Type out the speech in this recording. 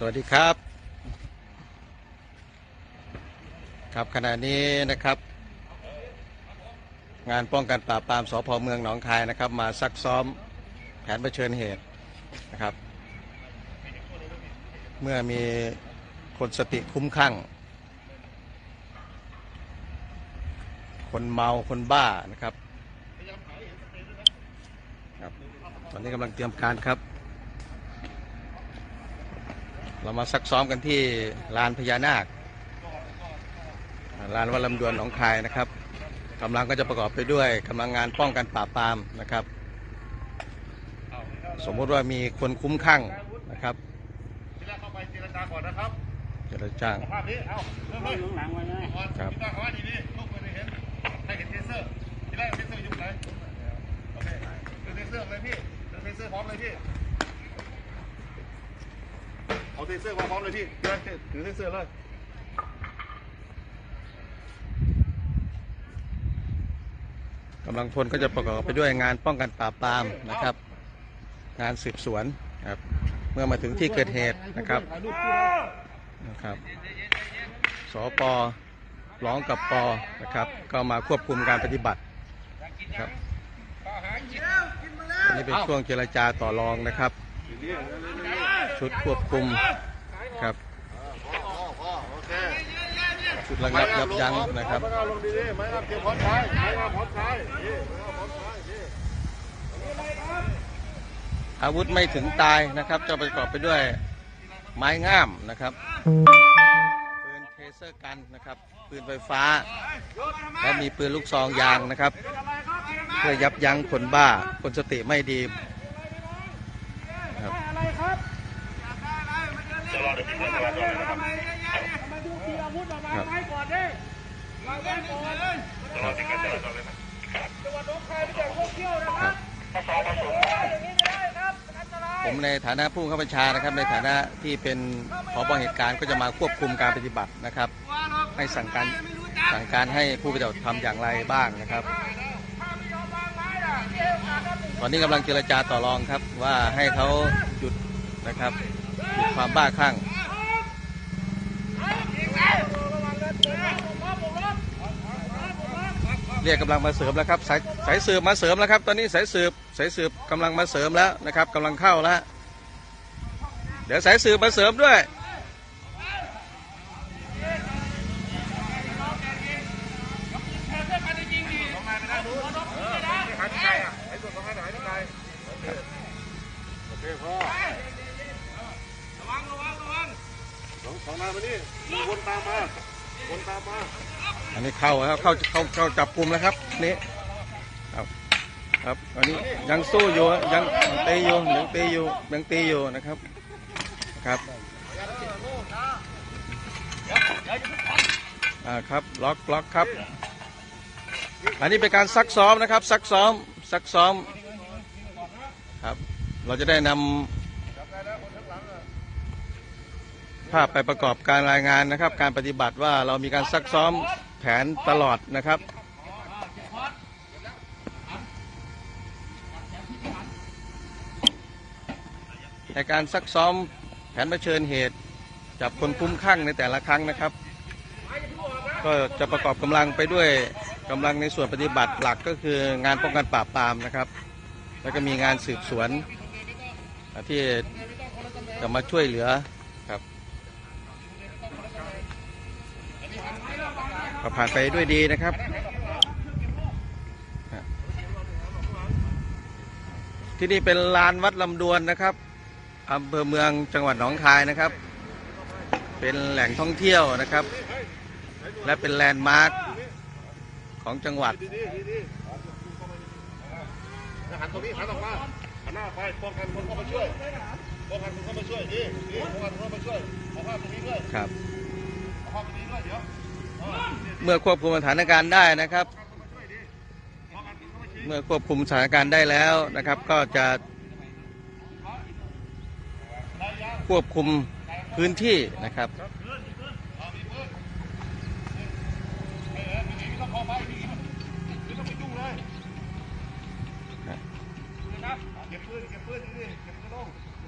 สวัสดีครับ ครับขณะนี้นะครับ งานป้องกันปราบปรามสพเมืองหนองคายนะครับ มาซักซ้อมแผนเผชิญเหตุนะครับ เมื่อมีคนสติคุ้มข้างคนเมาคนบ้านะครับครับ ตอนนี้กำลังเตรียมการครับ เรามาซักซ้อมกันที่ลานพญานาคอ่าลานวัดลำดวนหนองคายนะครับกำลังก็จะประกอบไปด้วยกำลังงานป้องกันปราบปรามนะครับ สมมติว่ามีคนคุ้มข้างนะครับทีแรกเข้าไปเจรจาก่อนนะครับเจรจ้างสภาพนี้เอาเริ่มเลยหลังไว้นะก่อนครับพี่ตั้งเขาว่าดีนี่ลูกไม่ได้เห็นให้เห็นเทเซอร์ทีแรกเทเซอร์อยู่ไหนโอเคเดินเทเซอร์เลยพี่เดินเทเซอร์พร้อมเลยพี่ เอาเทเซอร์มาพร้อมเลยพี่เดินถือเทเซอร์เลยกำลังพลก็จะประกอบไปด้วยงานป้องกันปราบปรามนะครับ งานสืบสวนครับ เมื่อมาถึงที่เกิดเหตุนะครับนะครับสปร้องกับปนะครับ ก็มาควบคุมการปฏิบัติครับอันนี้เป็นช่วงเจรจาต่อรองนะครับ ชุดควบคุมครับชุดระงับยับยั้งนะครับอาลงดีๆไม่เอาเก็บพร้อมใช้ไม่เอาพร้อมใช้นี่ไม่เอาพร้อมใช้นี่อาวุธไม่ถึงตายนะครับ จะประกอบไปด้วยไม้งามนะครับปืนเทเซอร์กันนะครับปืนไฟฟ้า และมีปืนลูกซองยางนะครับ เพื่อยับยั้งคนบ้าคนสติไม่ดีครับ อะไรครับ จะรอเดี๋ยวพี่จะรอเลยนะครับมีอาวุธออกมาให้ก่อนดิวางไว้ก่อนจะรอที่กันจะรเลยนะจังหวัดหนองคายไม่ใช่พวกเที่ยวนะครับอย่างนี้ไม่ได้ครับอันตรายผมในฐานะผู้บังคับบัญชานะครับในฐานะที่เป็นผบเหตุการณ์ก็จะมาควบคุมการปฏิบัตินะครับ ให้สั่งการสั่งการให้ผู้ปฏิบัติทำอย่างไรบ้างนะครับ ตอนนี้กำลังเจรจาต่อรองครับว่าให้เขาหยุดนะครับ ความบ้าคลั่งเรียกกำลังมาเสริมแล้วครับสายสายสืบมาเสริมแล้วครับ ตอนนี้สายสืบสายสืบกำลังมาเสริมแล้วนะครับกำลังเข้าแล้วเดี๋ยวสายสืบมาเสริมด้วย หายใจอะไอ้ส่วนของหายหายใจโอเคโอเคพ่อระวังระวังระวัง สองนายมานี่มีวนตามมาวนตามมา อันนี้เข้าแล้วเข้าเข้าเข้าจับกลุ่มแล้วครับนี่ครับครับอันนี้ยังสู้อยู่ยังยังตีอยู่ยังตีอยู่ยังตีอยู่นะครับครับอ่าครับล็อกล็อกครับ อันนี้เป็นการซักซ้อมนะครับ ซักซ้อมซักซ้อมครับ เราจะได้นำ ภาพไปประกอบการรายงานนะครับ การปฏิบัติว่าเรามีการซักซ้อมแผนตลอดนะครับในการซักซ้อมแผนเผชิญเหตุ จับคนคุ้มข้างในแต่ละครั้งนะครับ ก็จะประกอบกำลังไปด้วยกำลังในส่วนปฏิบัติหลักก็คืองานป้องกันปราบปรามนะครับ แล้วก็มีงานสืบสวนที่จะมาช่วยเหลือ ก็ผ่านไปด้วยดีนะครับที่นี่เป็นลานวัดลำดวนนะครับอำเภอเมืองจังหวัดหนองคายนะครับ เป็นแหล่งท่องเที่ยวนะครับ และเป็นแลนด์มาร์คของจังหวัดดีดีดีดีหันตรงนี้หันออกมาหันหน้าไปป้องกันคนเข้ามาช่วยป้องกันคนเข้ามาช่วยนี่นี่ป้องกันคนเข้ามาช่วยเอาภาพตรงนี้ด้วยครับ เมื่อควบคุมสถานการณ์ได้นะครับ เมื่อควบคุมสถานการณ์ได้แล้วนะครับ ก็จะควบคุมพื้นที่นะครับ